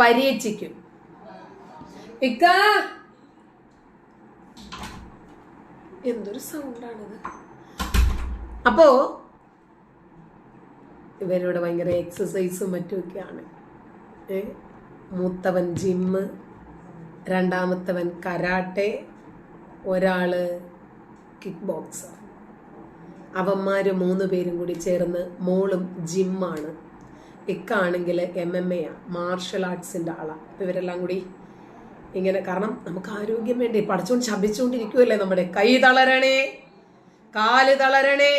പരീക്ഷിക്കും എന്തൊരു സൗണ്ടാണിത് അപ്പോ ഇവരിവിടെ ഭയങ്കര എക്സസൈസും മറ്റുമൊക്കെയാണ്. മൂത്തവൻ ജിമ്മ് രണ്ടാമത്തവൻ കരാട്ടെ ഒരാൾ കിക്ക് ബോക്സർ അവന്മാര് മൂന്ന് പേരും കൂടി ചേർന്ന് മോളും ജിമ്മാണ് ഇക്കാണെങ്കിൽ എം എം എ മാർഷൽ ആർട്സിന്റെ ആളാണ് ഇവരെല്ലാം കൂടി ഇങ്ങനെ കാരണം നമുക്ക് ആരോഗ്യം വേണ്ടേ? പഠിച്ചുകൊണ്ട് ശപിച്ചുകൊണ്ടിരിക്കുമല്ലേ നമ്മുടെ? കൈ തളരണേ കാൽ തളരണേ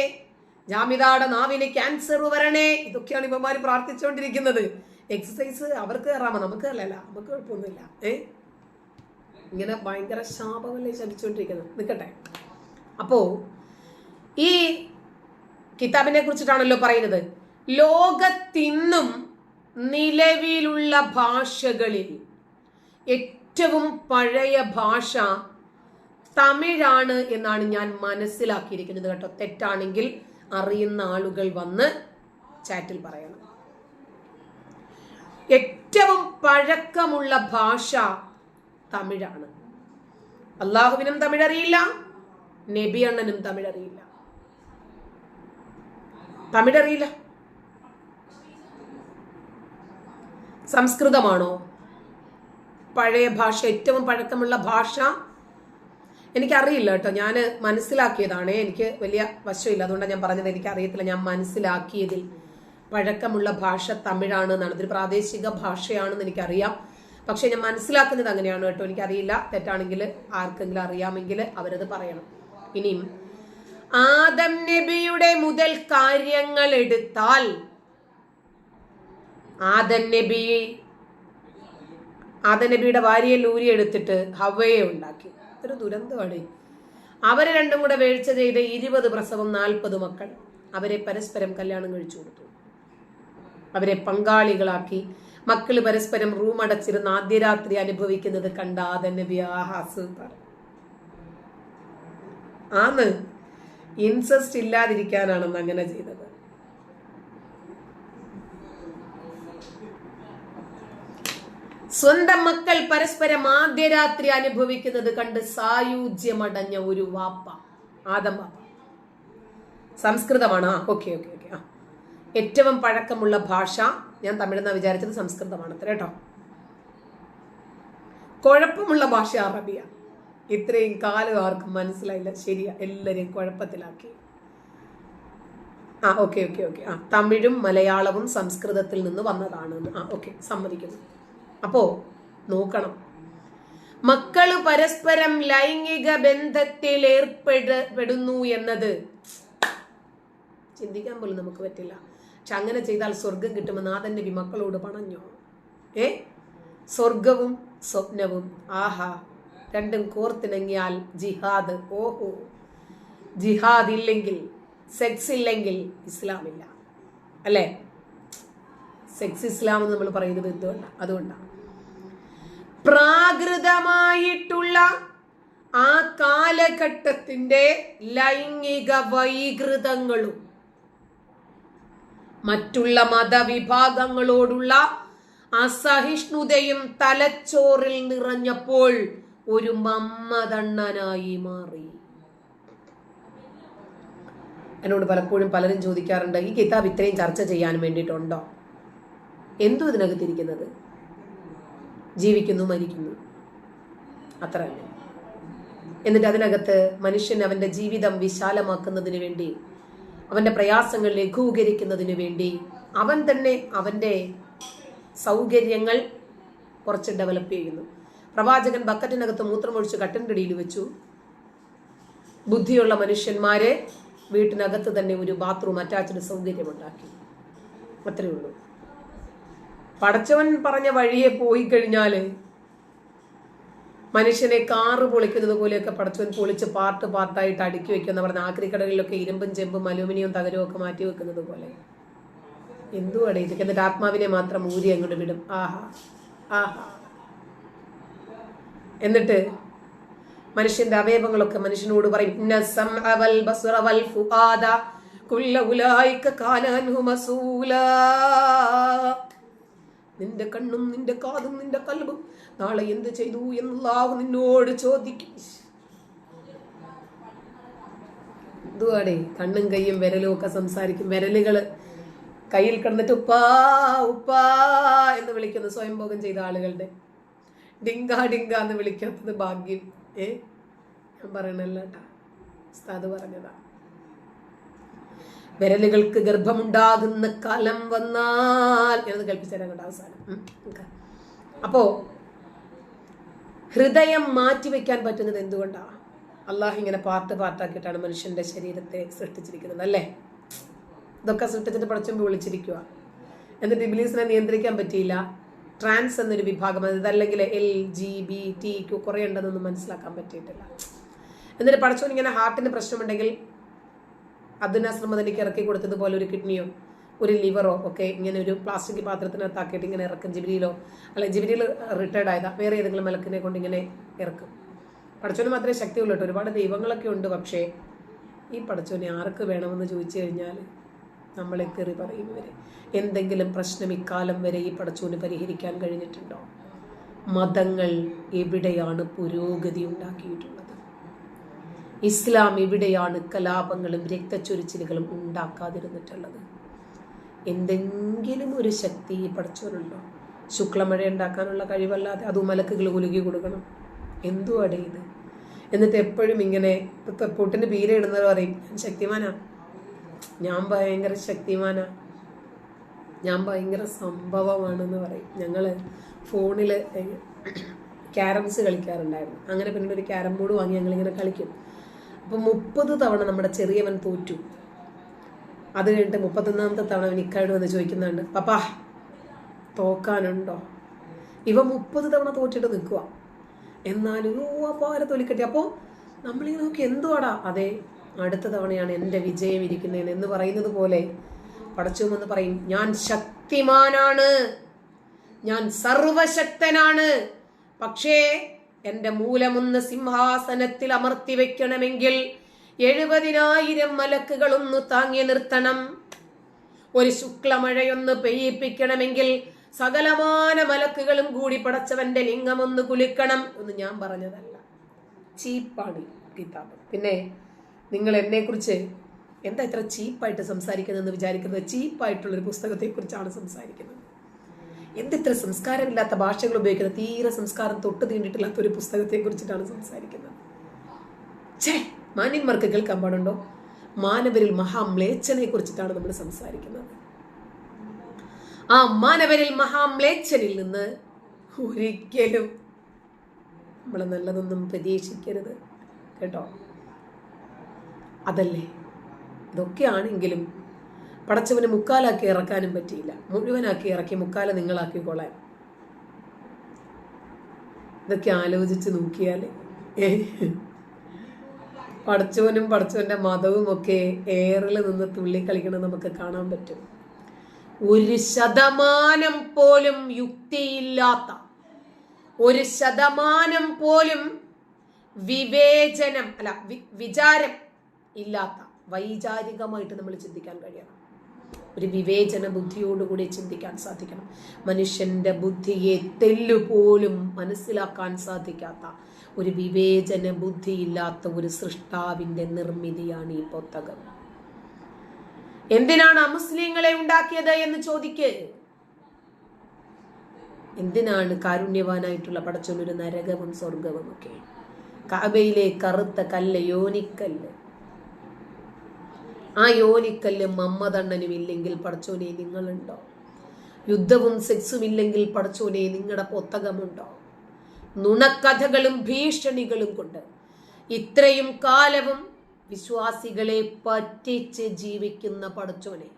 ജാമിതാടെ നാവിന് ക്യാൻസർ വരണേ. ഇതൊക്കെയാണ് ഇവന്മാർ പ്രാർത്ഥിച്ചുകൊണ്ടിരിക്കുന്നത് എക്സസൈസ് അവർക്ക് കയറാമോ നമുക്ക് അല്ലല്ല നമുക്ക് കുഴപ്പമൊന്നുമില്ല. ഏ? ഇങ്ങനെ ഭയങ്കര ശാപമല്ലേ ശപിച്ചുകൊണ്ടിരിക്കുന്നത് നിൽക്കട്ടെ അപ്പോ ഈ കിതാബിനെ കുറിച്ചിട്ടാണല്ലോ പറയുന്നത്. ലോകത്തിന്നും നിലവിലുള്ള ഭാഷകളിൽ ഏറ്റവും പഴയ ഭാഷ തമിഴാണ് എന്നാണ് ഞാൻ മനസ്സിലാക്കിയിരിക്കുന്നത് കേട്ടോ. തെറ്റാണെങ്കിൽ അറിയുന്ന ആളുകൾ വന്ന് ചാറ്റിൽ പറയണം. ഏറ്റവും പഴക്കമുള്ള ഭാഷ തമിഴാണ്. അള്ളാഹുവിനും തമിഴറിയില്ല നബി അണ്ണനും തമിഴറിയില്ല. തമിഴറിയില്ല. സംസ്കൃതമാണോ? പഴയ ഭാഷ ഏറ്റവും പഴക്കമുള്ള ഭാഷ? എനിക്കറിയില്ല കേട്ടോ. ഞാൻ മനസ്സിലാക്കിയതാണേ. എനിക്ക് വലിയ വശമില്ല. അതുകൊണ്ടാണ് ഞാൻ പറഞ്ഞത് എനിക്കറിയത്തില്ല. ഞാൻ മനസ്സിലാക്കിയതിൽ പഴക്കമുള്ള ഭാഷ തമിഴാണ് എന്നാണ്. ഇതൊരു പ്രാദേശിക ഭാഷയാണെന്ന് എനിക്കറിയാം. പക്ഷെ ഞാൻ മനസ്സിലാക്കുന്നത് അങ്ങനെയാണ് കേട്ടോ. എനിക്കറിയില്ല. തെറ്റാണെങ്കിൽ ആർക്കെങ്കിലും അറിയാമെങ്കിൽ അവരത് പറയണം. ഇനിയും. ആദം നബിയുടെ മുതൽ കാര്യങ്ങൾ എടുത്താൽ ആദം നബി. ആദൻ നബിയുടെ ഭാര്യയെ ലൂരി എടുത്തിട്ട് ഹവയെ ഉണ്ടാക്കി. ഒരു ദുരന്തമാണ്. അവർ രണ്ടും കൂടെ വീഴ്ച ചെയ്ത് ഇരുപത് പ്രസവം നാൽപ്പത് മക്കൾ അവരെ പരസ്പരം കല്യാണം കഴിച്ചു കൊടുത്തു. അവരെ പങ്കാളികളാക്കി. മക്കൾ പരസ്പരം റൂം അടച്ചിരുന്ന് ആദ്യ രാത്രി അനുഭവിക്കുന്നത് കണ്ട ആദൻ നബി. ആഹാസ് ആന്ന്. ഇൻസസ്റ്റ് ഇല്ലാതിരിക്കാനാണെന്ന് അങ്ങനെ ചെയ്തത്. സ്വന്തം മക്കൾ പരസ്പരം ആദ്യ രാത്രി അനുഭവിക്കുന്നത് കണ്ട് സായുജ്യമടഞ്ഞ ഒരു വാപ്പ. ആദം വാപ്പ. സംസ്കൃതമാണ്. ആ ഓക്കെ ഓക്കെ ഓക്കെ. ആ. ഏറ്റവും പഴക്കമുള്ള ഭാഷ ഞാൻ തമിഴെന്നാ വിചാരിച്ചത് സംസ്കൃതമാണ് അത്ര കേട്ടോ. കുഴപ്പമുള്ള ഭാഷ അറബിയ. ഇത്രയും കാലം ആർക്കും മനസ്സിലായില്ല. ശരിയാ എല്ലാരെയും കുഴപ്പത്തിലാക്കി. ആ ഓക്കെ ഓക്കെ ഓക്കെ. ആ തമിഴും മലയാളവും സംസ്കൃതത്തിൽ നിന്ന് വന്നതാണ്. ആ ഓക്കെ സമ്മതിക്കുന്നു. അപ്പോ നോക്കണം. മക്കൾ പരസ്പരം ലൈംഗിക ബന്ധത്തിൽ ഏർപ്പെടുന്നു എന്നത് ചിന്തിക്കാൻ പോലും നമുക്ക് പറ്റില്ല. പക്ഷെ അങ്ങനെ ചെയ്താൽ സ്വർഗം കിട്ടുമെന്ന് നാഥന്റെ വി മക്കളോട് പണഞ്ഞോ ഏ? സ്വർഗവും സ്വപ്നവും. ആഹാ. രണ്ടും കോർത്തിണങ്ങിയാൽ ജിഹാദ്. ഓഹോ. ജിഹാദ് ഇല്ലെങ്കിൽ സെക്സ് ഇല്ലെങ്കിൽ ഇസ്ലാമില്ല. അല്ലേ? സെക്സ് ഇസ്ലാം എന്ന് നമ്മൾ പറയുന്നത് എന്തുകൊണ്ടാണ് അതുകൊണ്ടാണ് പ്രാകൃതമായിട്ടുള്ള ആ കാലഘട്ടത്തിന്റെ ലൈംഗിക വൈകൃതങ്ങളും മറ്റുള്ള മതവിഭാഗങ്ങളോടുള്ള അസഹിഷ്ണുതയും തലച്ചോറിൽ നിറഞ്ഞപ്പോൾ ഒരു മമ്മതണ്ണനായി മാറി. എന്നോട് പലപ്പോഴും പലരും ചോദിക്കാറുണ്ട് ഈ കിതാബ് ഇത്രയും ചർച്ച ചെയ്യാൻ വേണ്ടിയിട്ടുണ്ടോ? എന്തോ ഇതിനകത്തിരിക്കുന്നത്? ജീവിക്കുന്നു മരിക്കുന്നു. അത്ര എന്നിട്ട് അതിനകത്ത് മനുഷ്യൻ അവന്റെ ജീവിതം വിശാലമാക്കുന്നതിന് വേണ്ടി അവന്റെ പ്രയാസങ്ങൾ ലഘൂകരിക്കുന്നതിന് വേണ്ടി അവൻ തന്നെ അവന്റെ സൗകര്യങ്ങൾ കുറച്ച് ഡെവലപ്പ് ചെയ്യുന്നു. പ്രവാചകൻ ബക്കറ്റിനകത്ത് മൂത്രമൊഴിച്ച് കട്ടിന്റെ അടിയിൽ വെച്ചു. ബുദ്ധിയുള്ള മനുഷ്യന്മാരെ വീട്ടിനകത്ത് തന്നെ ഒരു ബാത്റൂം അറ്റാച്ച്ഡ് സൗകര്യമുണ്ടാക്കി. അത്രയേ ഉള്ളൂ. പടച്ചവൻ പറഞ്ഞ വഴിയെ പോയി കഴിഞ്ഞാൽ മനുഷ്യനെ കാറ് പൊളിക്കുന്നത് പോലെയൊക്കെ പടച്ചവൻ പൊളിച്ച് പാർട്ട് പാർട്ടായിട്ട് അടുക്കി വെക്കുന്ന പറഞ്ഞ ആക്രിക്കടകളിലൊക്കെ ഇരുമ്പും ചെമ്പും അലൂമിനിയം തകരവും ഒക്കെ മാറ്റി വെക്കുന്നത് പോലെ. എന്തുവാണ് ഇതൊക്കെ എന്നിട്ട് ആത്മാവിനെ മാത്രം ഊരി അങ്ങോട്ട് വിടും. ആഹാ ആഹാ. എന്നിട്ട് മനുഷ്യന്റെ അവയവങ്ങളൊക്കെ മനുഷ്യനോട് പറയും "ഇന്ന സമഅ ബസ്റ വൽ ഫുആദ കുല്ല മസൂലാ." നിന്റെ കണ്ണും നിന്റെ കാതും നിന്റെ കൽബും നാളെ എന്ത് ചെയ്തു എന്നല്ലാഹു നിന്നോട് ചോദിക്കും. എന്തുവാടേ കണ്ണും കൈയും വിരലും ഒക്കെ സംസാരിക്കും. വിരലുകൾ കയ്യിൽ കിടന്നിട്ട് ഉപ്പാ ഉപ്പാ എന്ന് വിളിക്കുന്ന. സ്വയംഭോഗം ചെയ്ത ആളുകളുടെ. ഡിങ്ക ഡിങ്ക എന്ന് വിളിക്കാത്തത് ഭാഗ്യം. ഏ? ഞാൻ പറയണല്ലോ കേട്ടാ. ഉസ്താദ് പറഞ്ഞതാ. വിരലുകൾക്ക് ഗർഭമുണ്ടാകുന്ന കാലം വന്നാൽ എന്നത് കൽപ്പിച്ചാൽ കേട്ടോ അവസാനം. അപ്പോ ഹൃദയം മാറ്റിവെക്കാൻ പറ്റുന്നത് എന്തുകൊണ്ടാണ് അള്ളാഹു ഇങ്ങനെ പാർട്ട് പാർട്ടാക്കിയിട്ടാണ് മനുഷ്യന്റെ ശരീരത്തെ സൃഷ്ടിച്ചിരിക്കുന്നത് അല്ലേ? ഇതൊക്കെ സൃഷ്ടിച്ചിട്ട് പടച്ചുമ്പോൾ വിളിച്ചിരിക്കുക എന്നിട്ട് ഇബിലീസിനെ നിയന്ത്രിക്കാൻ പറ്റിയില്ല. ട്രാൻസ് എന്നൊരു വിഭാഗം അതായത് അല്ലെങ്കിൽ എൽ ജി ബി ടി കുറേ ഉണ്ടെന്നൊന്നും മനസ്സിലാക്കാൻ പറ്റിയിട്ടില്ല. എന്നിട്ട് പടച്ചോൻ ഇങ്ങനെ ഹാർട്ടിന് പ്രശ്നമുണ്ടെങ്കിൽ അതിനാശ്രമം എനിക്ക് ഇറക്കി കൊടുത്തതുപോലെ ഒരു കിഡ്നിയോ ഒരു ലിവറോ ഒക്കെ ഇങ്ങനെ ഒരു പ്ലാസ്റ്റിക് പാത്രത്തിനകത്താക്കിയിട്ട് ഇങ്ങനെ ഇറക്കും. ജിബിരിയിലോ അല്ല ജിബിരിയിൽ റിട്ടയർഡ് ആയതാ. വേറെ ഏതെങ്കിലും മലക്കിനെ കൊണ്ട് ഇങ്ങനെ ഇറക്കും. പടച്ചോന് മാത്രമേ ശക്തിയുള്ളൂ കേട്ടോ. ഒരുപാട് ദൈവങ്ങളൊക്കെ ഉണ്ട് പക്ഷേ ഈ പടച്ചോനെ ആർക്ക് വേണമെന്ന് ചോദിച്ചു കഴിഞ്ഞാൽ നമ്മളെ കയറി പറയും എന്തെങ്കിലും പ്രശ്നം ഇക്കാലം വരെ ഈ പടച്ചോന് പരിഹരിക്കാൻ കഴിഞ്ഞിട്ടുണ്ടോ? മതങ്ങൾ എവിടെയാണ് പുരോഗതി ഉണ്ടാക്കിയിട്ടുള്ളത്? ഇസ്ലാം ഇവിടെയാണ് കലാപങ്ങളും രക്തച്ചൊരിച്ചിലുകളും ഉണ്ടാക്കാതിരുന്നിട്ടുള്ളത്. എന്തെങ്കിലും ഒരു ശക്തി പഠിച്ചവരുണ്ടോ? ശുക്ലമഴ ഉണ്ടാക്കാനുള്ള കഴിവല്ലാതെ അത് മലക്കുകൾ ഉലുകി കൊടുക്കണം. എന്തു ഇത്? എന്നിട്ട് എപ്പോഴും ഇങ്ങനെ പൊട്ടിന് പീര ഇടുന്നത് പറയും ഞാൻ ശക്തിമാനാ. ഞാൻ ഭയങ്കര ശക്തിമാനാ. ഞാൻ ഭയങ്കര സംഭവമാണെന്ന് പറയും. ഞങ്ങൾ ഫോണിൽ ക്യാരംസ് കളിക്കാറുണ്ടായിരുന്നു. അങ്ങനെ പിന്നെ ഒരു ക്യാരം ബോർഡ് വാങ്ങി ഞങ്ങളിങ്ങനെ കളിക്കും. അപ്പോൾ മുപ്പത് തവണ നമ്മുടെ ചെറിയവൻ തോറ്റു. അത് കഴിഞ്ഞിട്ട് മുപ്പത്തൊന്നാമത്തെ തവണ അവൻ ഇക്കാട് വന്ന് ചോദിക്കുന്നുണ്ട് പപ്പാ തോക്കാനുണ്ടോ? ഇവ മുപ്പത് തവണ തോറ്റിട്ട് നിൽക്കുക എന്നാലും ഓ അപ്പാരെ തൊലിക്കട്ടി. അപ്പോൾ നമ്മളിങ്ങനെ നോക്കി എന്തുവാടാ? അതെ അടുത്ത തവണയാണ് എന്റെ വിജയം ഇരിക്കുന്നതെന്ന് എന്ന് പറയുന്നത് പോലെ പടച്ചുമെന്ന് പറയും ഞാൻ ശക്തിമാനാണ്. ഞാൻ സർവശക്തനാണ് പക്ഷേ എന്റെ മൂലമൊന്ന് സിംഹാസനത്തിൽ അമർത്തി വെക്കണമെങ്കിൽ എഴുപതിനായിരം മലക്കുകളൊന്ന് താങ്ങി നിർത്തണം. ഒരു ശുക്ലമഴയൊന്ന് പെയ്യിപ്പിക്കണമെങ്കിൽ സകലമാന മലക്കുകളും കൂടി പടച്ചവന്റെ ലിംഗമൊന്ന് കുലുക്കണം എന്ന് ഞാൻ പറഞ്ഞതല്ല. ചീപ്പാണ് കിതാബ്. പിന്നെ നിങ്ങൾ എന്നെക്കുറിച്ച് എന്താ ഇത്ര ചീപ്പായിട്ട് സംസാരിക്കുന്നതെന്ന് വിചാരിക്കുന്നത്? ചീപ്പായിട്ടുള്ളൊരു പുസ്തകത്തെക്കുറിച്ചാണ് സംസാരിക്കുന്നത്. എന്തിത്ര സംസ്കാരമില്ലാത്ത ഭാഷകൾ ഉപയോഗിക്കുന്ന തീരെ സംസ്കാരം തൊട്ട് തീണ്ടിട്ടില്ലാത്ത ഒരു പുസ്തകത്തെ കുറിച്ചിട്ടാണ് സംസാരിക്കുന്നത്. ഛേ മാന്യന്മാർക്ക് കേൾക്കാൻ പാടുണ്ടോ? മാനവരിൽ മഹാമ്ലേച്ഛനെ കുറിച്ചിട്ടാണ് നമ്മൾ സംസാരിക്കുന്നത്. ആ മാനവരിൽ മഹാമ്ലേച്ഛനിൽ നിന്ന് ഒരിക്കലും നമ്മൾ നല്ലതൊന്നും പ്രതീക്ഷിക്കരുത്. കേട്ടോ? അതല്ലേ? ഇതൊക്കെ ആണെങ്കിലും പടച്ചവന് മുക്കാലാക്കി ഇറക്കാനും പറ്റിയില്ല. മുഴുവനാക്കി ഇറക്കി മുക്കാല നിങ്ങളാക്കിക്കൊള്ളാൻ ഇതൊക്കെ ആലോചിച്ച് നോക്കിയാൽ പടച്ചവനും പടച്ചവന്റെ മതവും ഒക്കെ ഏറിൽ നിന്ന് തുള്ളി കളിക്കണം നമുക്ക് കാണാൻ പറ്റും. ഒരു ശതമാനം പോലും യുക്തിയില്ലാത്ത ഒരു ശതമാനം പോലും വിവേചനം അല്ല വിചാരം ഇല്ലാത്ത വൈചാരികമായിട്ട് നമ്മൾ ചിന്തിക്കാൻ കഴിയണം. ഒരു വിവേചന ബുദ്ധിയോടുകൂടി ചിന്തിക്കാൻ സാധിക്കണം. മനുഷ്യന്റെ ബുദ്ധിയെ തെല്ലുപോലും മനസ്സിലാക്കാൻ സാധിക്കാത്ത ഒരു വിവേചന ബുദ്ധിയില്ലാത്ത ഒരു സൃഷ്ടാവിന്റെ നിർമ്മിതിയാണ് ഈ പുസ്തകം. എന്തിനാണ് അമുസ്ലിങ്ങളെ ഉണ്ടാക്കിയത് എന്ന് ചോദിക്ക്? എന്തിനാണ് കാരുണ്യവാനായിട്ടുള്ള പടച്ചൊല്ലൊരു നരകവും സ്വർഗവും ഒക്കെ കാബയിലെ കറുത്ത കല്ല് യോനിക്കല്ല് ആ യോനിക്കല്ല് മമ്മദണ്ണനും ഇല്ലെങ്കിൽ പടച്ചോനെ നിങ്ങളുണ്ടോ? യുദ്ധവും സെക്സും ഇല്ലെങ്കിൽ പടച്ചോനെ നിങ്ങളുടെ പൊത്തകമുണ്ടോ? നുണക്കഥകളും ഭീഷണികളും കൊണ്ട് ഇത്രയും കാലവും വിശ്വാസികളെ പറ്റിച്ച് ജീവിക്കുന്ന പടച്ചോനെ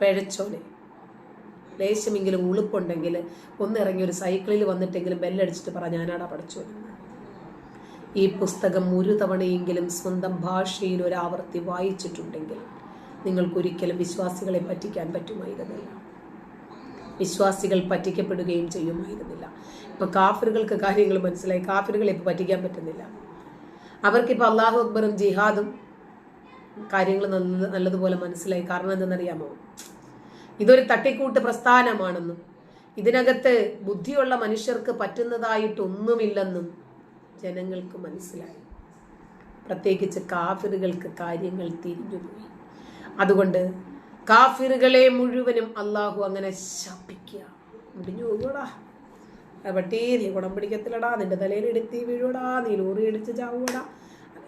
പഴച്ചോനെ ലേശമെങ്കിലും ഉളുപ്പുണ്ടെങ്കിൽ ഒന്നിറങ്ങി ഒരു സൈക്കിളിൽ വന്നിട്ടെങ്കിലും ബെല്ലടിച്ചിട്ട് പറ ഞാനാടാ പഠിച്ചോനെ ഈ പുസ്തകം ഒരു തവണയെങ്കിലും സ്വന്തം ഭാഷയിൽ ഒരു ആവർത്തി വായിച്ചിട്ടുണ്ടെങ്കിൽ നിങ്ങൾക്കൊരിക്കലും വിശ്വാസികളെ പറ്റിക്കാൻ പറ്റുമായിരുന്നില്ല. വിശ്വാസികൾ പറ്റിക്കപ്പെടുകയും ചെയ്യുമായിരുന്നില്ല. ഇപ്പം കാഫിറുകൾക്ക് കാര്യങ്ങൾ മനസ്സിലായി. കാഫിറുകളെ ഇപ്പം പറ്റിക്കാൻ പറ്റുന്നില്ല. അവർക്കിപ്പോൾ അള്ളാഹു അക്ബറും ജിഹാദും കാര്യങ്ങൾ നല്ല നല്ലതുപോലെ മനസ്സിലായി. കാരണം എന്തെന്നറിയാമോ? ഇതൊരു തട്ടിക്കൂട്ട് പ്രസ്ഥാനമാണെന്നും ഇതിനകത്ത് ബുദ്ധിയുള്ള മനുഷ്യർക്ക് പറ്റുന്നതായിട്ടൊന്നുമില്ലെന്നും ജനങ്ങൾക്ക് മനസ്സിലായി. പ്രത്യേകിച്ച് കാഫിറുകൾക്ക് കാര്യങ്ങൾ തിരിഞ്ഞുപോയി അതുകൊണ്ട് കാഫിറുകളെ മുഴുവനും അള്ളാഹു അങ്ങനെ ശപിക്കുക. മുടിഞ്ഞു പോകുടാ പട്ടി നീ കുടം പിടിക്കത്തില്ലടാ. നിന്റെ തലയിൽ എടുത്തി വീഴൂടാ നീ ലോറി ഇടിച്ച് ചാവൂടാ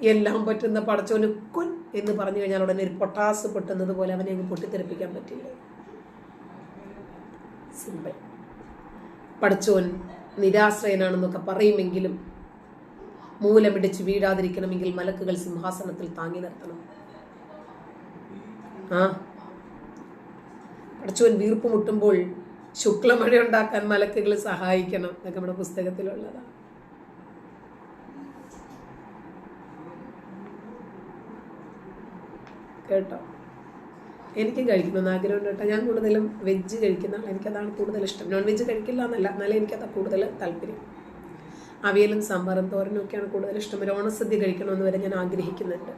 എല്ലാം പറ്റുന്ന പടച്ചോന് കൊൻ എന്ന് പറഞ്ഞു കഴിഞ്ഞാൽ ഉടനെ ഒരു പൊട്ടാസ് പൊട്ടുന്നത് പോലെ അവനെ അങ്ങ് പൊട്ടിത്തെറിപ്പിക്കാൻ പറ്റില്ല. സിമ്പിൾ പടച്ചോൻ നിരാശ്രയനാണെന്നൊക്കെ പറയുമെങ്കിലും മൂലമിടിച്ച് വീഴാതിരിക്കണമെങ്കിൽ മലക്കുകൾ സിംഹാസനത്തിൽ താങ്ങി നിർത്തണം. ആ. പടച്ചോൻ വീർപ്പ് മുട്ടുമ്പോൾ ശുക്ലമഴ ഉണ്ടാക്കാൻ മലക്കുകൾ സഹായിക്കണം എന്നൊക്കെ നമ്മുടെ പുസ്തകത്തിലുള്ളതാണ്. കേട്ടോ? എനിക്ക് കഴിക്കണമെന്ന് ആഗ്രഹമുണ്ട് കേട്ടോ. ഞാൻ കൂടുതലും വെജ് കഴിക്കുന്ന എനിക്കതാണ് കൂടുതൽ ഇഷ്ടം. നോൺ വെജ് കഴിക്കില്ല എന്നല്ല. എന്നാലും എനിക്കത് കൂടുതൽ താല്പര്യം. അവിയലും സാമ്പാറും തോരനും ഒക്കെയാണ് കൂടുതൽ ഇഷ്ടം. ഒരു ഓണസദ്യ കഴിക്കണമെന്ന് വരെ ഞാൻ ആഗ്രഹിക്കുന്നുണ്ട്.